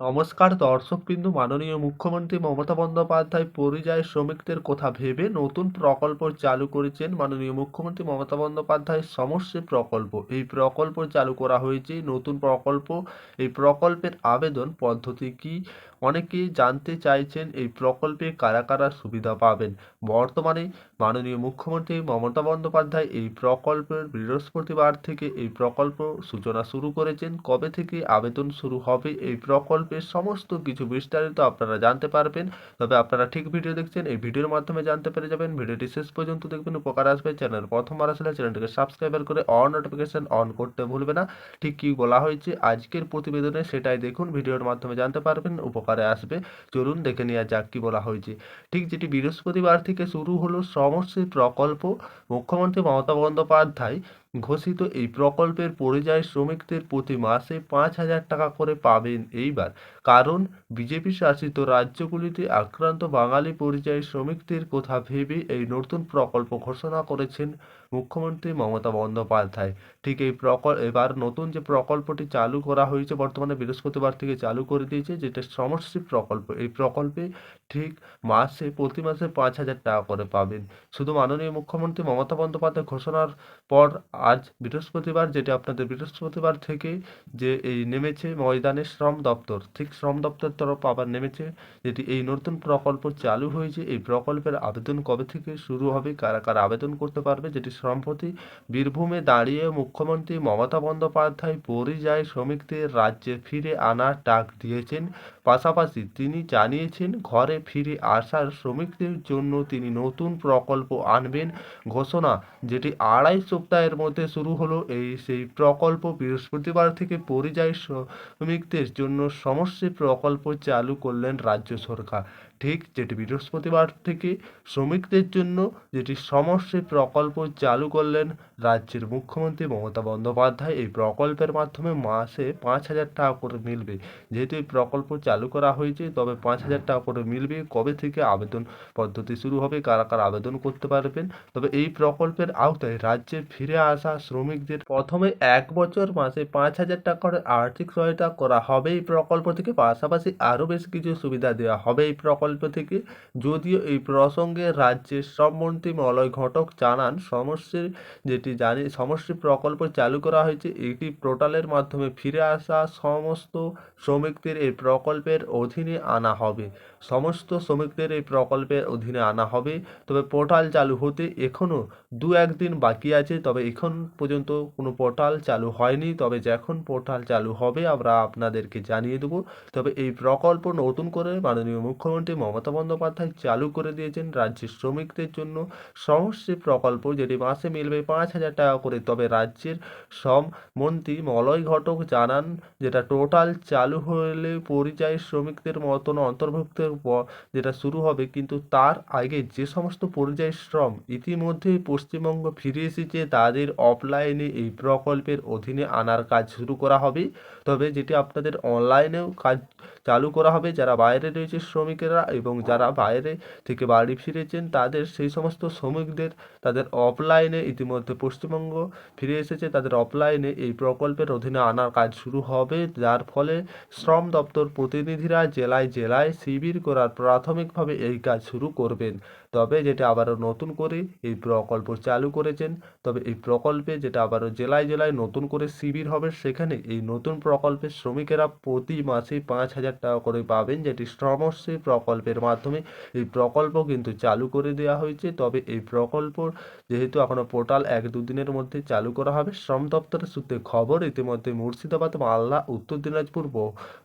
নমস্কার। দর্শকবৃন্দ মাননীয় মুখ্যমন্ত্রী মমতা বন্দ্যোপাধ্যায় পরিযায়ী শ্রমিকদের কথা ভেবে নতুন প্রকল্প চালু করেছেন মাননীয় মুখ্যমন্ত্রী মমতা বন্দ্যোপাধ্যায়। সমস্যা প্রকল্প। এই প্রকল্প চালু করা হয়েছে। নতুন প্রকল্প, এই প্রকল্পের আবেদন পদ্ধতি কি? অনেকেই জানতে চাইছেন এই প্রকল্পে কারা কারা সুবিধা পাবেন। বর্তমানে মাননীয় মুখ্যমন্ত্রী মমতা বন্দ্যোপাধ্যায় এই প্রকল্পের বৃহস্পতিবার থেকে এই প্রকল্প সূচনা শুরু করেছেন। কবে থেকে আবেদন শুরু হবে এই প্রকল্পের সমস্ত কিছু বিস্তারিত আপনারা জানতে পারবেন। তবে আপনারা ঠিক ভিডিও দেখছেন, এই ভিডিওর মাধ্যমে জানতে পেরে যাবেন। ভিডিওটি শেষ পর্যন্ত দেখবেন, উপকার আসবে। চ্যানেল প্রথমবার আসলে চ্যানেলটিকে সাবস্ক্রাইবার করে অন নোটিফিকেশন অন করতে ভুলবে না। ঠিক কী বলা হয়েছে, আজকের প্রতিবেদনে সেটাই দেখুন, ভিডিওর মাধ্যমে জানতে পারবেন, উপকারে আসবে। চলুন দেখে নেওয়া যাক কী বলা হয়েছে। ঠিক যেটি বৃহস্পতিবার থেকে শুরু হলো সমশ্রী প্রকল্প। মুখ্যমন্ত্রী মমতা বন্দ্যোপাধ্যায় ঘোষিত এই প্রকল্পের পরিযায়ী শ্রমিকদের প্রতি মাসে পাঁচ হাজার টাকা করে পাবেন এইবার। কারণ, বিজেপি শাসিত রাজ্যগুলিতে আক্রান্ত বাঙালি পরিযায়ী শ্রমিকদের কথা ভেবে এই নতুন প্রকল্প ঘোষণা করেছেন মুখ্যমন্ত্রী মমতা বন্দ্যোপাধ্যায়। ঠিক এই প্রকল্প এবার নতুন যে প্রকল্পটি চালু করা হয়েছে, বর্তমানে বৃহস্পতিবার থেকে চালু করে দিয়েছে, যেটা সমষ্টি প্রকল্প। এই প্রকল্পে ঠিক মাসে, প্রতি মাসে পাঁচ হাজার টাকা করে পাবেন। শুধু মাননীয় মুখ্যমন্ত্রী মমতা বন্দ্যোপাধ্যায় ঘোষণার পর আজ বৃহস্পতিবার, যেটা আপনাদের বৃহস্পতিবার থেকে যে এই নেমেছে ময়দানে শ্রম দপ্তর। ঠিক শ্রম দপ্তর তরফ আবার নেমেছে, যেটি এই নতুন প্রকল্প চালু হয়েছে। এই প্রকল্পের আবেদন কবে থেকে শুরু হবে, কারা কারা আবেদন করতে পারবে, যেটি সম্প্রতি বীরভূমে দাঁড়িয়ে মুখ্যমন্ত্রী মমতা বন্দ্যোপাধ্যায় পরিযায়ী শ্রমিকদের রাজ্যে ফিরে আনার ডাক দিয়েছেন। পাশাপাশি তিনি জানিয়েছেন, ঘরে ফিরে আসার শ্রমিকদের জন্য তিনি নতুন প্রকল্প আনবেন ঘোষণা, যেটি আড়াই সপ্তাহের মধ্যে শুরু হলো। এই সেই প্রকল্প বৃহস্পতিবার থেকে পরিযায়ী শ্রমিকদের জন্য সমস্যা প্রকল্প চালু করলেন রাজ্য সরকার। ঠিক যেটি বৃহস্পতিবার থেকে শ্রমিকদের জন্য যেটি সমস্যা প্রকল্প চালু করলেন রাজ্যের মুখ্যমন্ত্রী মমতা বন্দ্যোপাধ্যায়। এই প্রকল্পের মাধ্যমে মাসে পাঁচ হাজার টাকা করে মিলবে। যেহেতু এই প্রকল্প চালু করা হয়েছে, তবে পাঁচ হাজার টাকা করে মিলবে। কবে থেকে আবেদন পদ্ধতি শুরু হবে, কারা কারা আবেদন করতে পারবেন? তবে এই প্রকল্পের আওতায় রাজ্যে ফিরে আসা শ্রমিকদের প্রথমে এক বছর, মাসে পাঁচ হাজার টাকা করে আর্থিক সহায়তা করা হবে এই প্রকল্প থেকে। পাশাপাশি আরও বেশ কিছু সুবিধা দেওয়া হবে এই প্রকল্প থেকে যদিও এই প্রসঙ্গে রাজ্যের শ্রমমন্ত্রী মলয় ঘটক জানান সমস্যার যেটি জানি, সমষ্টি প্রকল্প চালু করা হয়েছে, এটি পোর্টালের মাধ্যমে ফিরে আসা সমস্ত শ্রমিকদের এই প্রকল্পের অধীনে আনা হবে। সমস্ত শ্রমিকদের এই প্রকল্পের অধীনে আনা হবে। তবে পোর্টাল চালু হতে এখনও দু একদিন বাকি আছে, তবে এখন পর্যন্ত কোনো পোর্টাল চালু হয়নি। তবে যখন পোর্টাল চালু হবে, আমরা আপনাদেরকে জানিয়ে দেবো। তবে এই প্রকল্প নতুন করে মাননীয় মুখ্যমন্ত্রী মমতা বন্দ্যোপাধ্যায় চালু করে দিয়েছেন রাজ্যের শ্রমিকদের জন্য সমষ্টি প্রকল্প, যেটি মাসে মিলবে পাঁচ হাজার টাকা করে। তবে রাজ্যের শ্রম মন্ত্রী মলয় ঘটক জানান যেটা টোটাল চালু হলে পরিযায়ী শ্রমিকদের মতন অন্তর্ভুক্তের যেটা শুরু হবে, কিন্তু তার আগে যে সমস্ত পরিযায়ী শ্রম ইতিমধ্যে পশ্চিমবঙ্গ ফিরে এসেছে, তাদের অফলাইনে এই প্রকল্পের অধীনে আনার কাজ শুরু করা হবে। তবে যেটি আপনাদের অনলাইনেও কাজ চালু করা হবে। যারা বাইরে রয়েছে শ্রমিকেরা এবং যারা বাইরে থেকে বাড়ি ফিরেছেন, তাদের সেই সমস্ত শ্রমিকদের তাদের অফলাইনে ইতিমধ্যে পশ্চিমবঙ্গ ফিরে এসেছে। তাদের অফলাইনে এই প্রকল্পের অধীনে আনার কাজ শুরু হবে। যার ফলে শ্রম দপ্তর প্রতিনিধিরা জেলায় জেলায় শিবির করার প্রাথমিকভাবে এই কাজ শুরু করবেন। তবে যেটা আবারও নতুন করে এই প্রকল্প চালু করেছেন, তবে এই প্রকল্পে যেটা আবারও জেলায় জেলায় নতুন করে শিবির হবে, সেখানে এই নতুন প্রকল্পের শ্রমিকেরা প্রতি মাসে পাঁচ হাজার টাকা করে পাবেন যেটি শ্রমশ্রী প্রকল্পের মাধ্যমে এই প্রকল্প কিন্তু চালু করে দেওয়া হয়েছে। তবে এই প্রকল্প যেহেতু এখনও পোর্টাল এক দুদিনের মধ্যে চালু করা হবে, শ্রম দপ্তরের সূত্রে খবর, ইতিমধ্যে মুর্শিদাবাদ, মালদা, উত্তর দিনাজপুর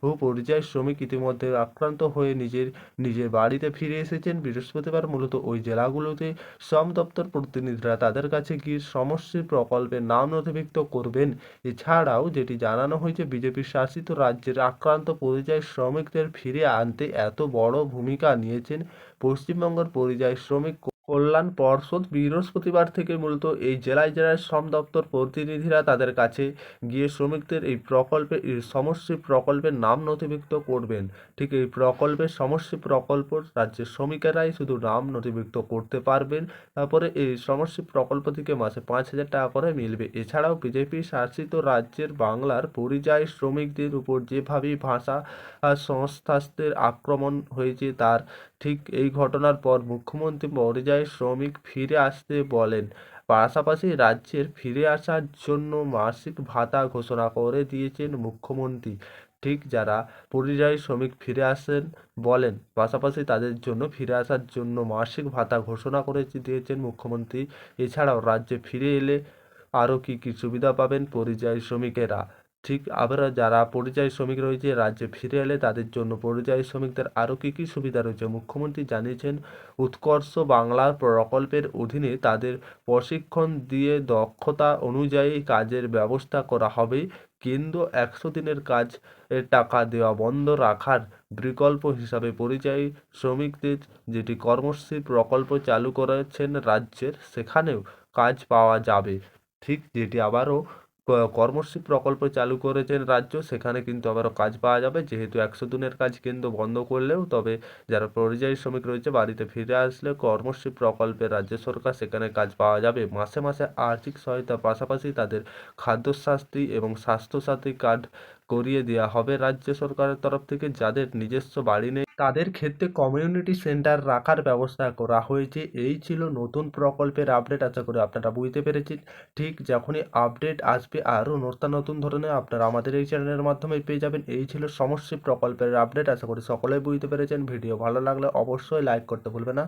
বহু পরিযায়ী শ্রমিক ইতিমধ্যে আক্রান্ত হয়ে নিজের নিজের বাড়িতে ফিরে এসেছেন। বৃহস্পতিবার মূলত ওই জেলাগুলোতে শ্রম দপ্তর প্রতিনিধিরা তাদের কাছে গিয়ে সমষ্টি প্রকল্পের নাম নথিভুক্ত করবেন। এছাড়াও যেটি জানানো হয়েছে বিজেপি শাসিত রাজ্যের আক্রান্ত পরিযায়ী শ্রমিকদের ফিরে আনতে এত বড় ভূমিকা নিয়েছেন পশ্চিমবঙ্গের পরিযায়ী শ্রমিক কল্যাণ পর্ষদ বৃহস্পতিবার থেকে মূলত এই জেলায় জেলায় শ্রম দপ্তর প্রতিনিধিরা তাদের কাছে গিয়ে শ্রমিকদের এই প্রকল্পে সমষ্টি প্রকল্পের নাম নথিভুক্ত করবেন। ঠিক এই প্রকল্পের সমষ্টি প্রকল্প রাজ্যের শ্রমিকেরাই শুধু নাম নথিভুক্ত করতে পারবেন। তারপরে এই সমষ্টি প্রকল্প থেকে মাসে পাঁচ হাজার টাকা করে মিলবে। এছাড়াও বিজেপি শাসিত রাজ্যের বাংলার পরিযায়ী শ্রমিকদের উপর যেভাবে ভাষা সংস্থাদের আক্রমণ হয়েছে, তার ঠিক এই ঘটনার পর মুখ্যমন্ত্রী পরিযায়ী শ্রমিক ফিরে আসতে বলেন। পাশাপাশি রাজ্যের ফিরে আসার জন্য মাসিক ভাতা ঘোষণা করে দিয়েছেন মুখ্যমন্ত্রী। ঠিক যারা পরিযায়ী শ্রমিক ফিরে আসেন বলেন, পাশাপাশি তাদের জন্য ফিরে আসার জন্য মাসিক ভাতা ঘোষণা করে দিয়েছেন মুখ্যমন্ত্রী। এছাড়াও রাজ্যে ফিরে এলে আরও কী কী সুবিধা পাবেন পরিযায়ী শ্রমিকেরা? ঠিক আবার যারা পরিযায়ী শ্রমিক রয়েছে, রাজ্যে ফিরে এলে তাদের জন্য পরিযায়ী শ্রমিকদের আরও কী কী সুবিধা রয়েছে? মুখ্যমন্ত্রী জানিয়েছেন, উৎকর্ষ বাংলার প্রকল্পের অধীনে তাদের প্রশিক্ষণ দিয়ে দক্ষতা অনুযায়ী কাজের ব্যবস্থা করা হবে। কেন্দ্র একশো দিনের কাজ টাকা দেওয়া বন্ধ রাখার বিকল্প হিসাবে পরিযায়ী শ্রমিকদের যেটি কর্মশ্রী প্রকল্প চালু করেছেন রাজ্যের, সেখানেও কাজ পাওয়া যাবে। ঠিক যেটি আবারও কর্মশ্রী প্রকল্প চালু করেছেন রাজ্য, সেখানে কিন্তু আবারও কাজ পাওয়া যাবে। যেহেতু একশো দিনের কাজ কেন্দ্র বন্ধ করলেও, তবে যারা পরিযায়ী শ্রমিক রয়েছে, বাড়িতে ফিরে আসলে কর্মশ্রী প্রকল্পে রাজ্য সরকার সেখানে কাজ পাওয়া যাবে। মাসে মাসে আর্থিক সহায়তার পাশাপাশি তাদের খাদ্যশাস্তি এবং স্বাস্থ্যসাথী কার্ড করিয়ে দেওয়া হবে রাজ্য সরকারের তরফ থেকে যাদের নিজস্ব বাড়ি নেই। তাদের ক্ষেত্রে কমিউনিটি সেন্টার রাখার ব্যবস্থা করা হয়েছে। এই ছিল নতুন প্রকল্পের আপডেট আশা করি আপনারা বুঝতে পেরেছেন। ঠিক যখনই আপডেট আসবে, আরও নতুন নতুন ধরনের আপনারা আমাদের এই চ্যানেলের মাধ্যমে পেয়ে যাবেন। এই ছিল সমস্ত প্রকল্পের আপডেট আশা করি সকলেই বুঝতে পেরেছেন। ভিডিও ভালো লাগলে অবশ্যই লাইক করতে ভুলবেন না।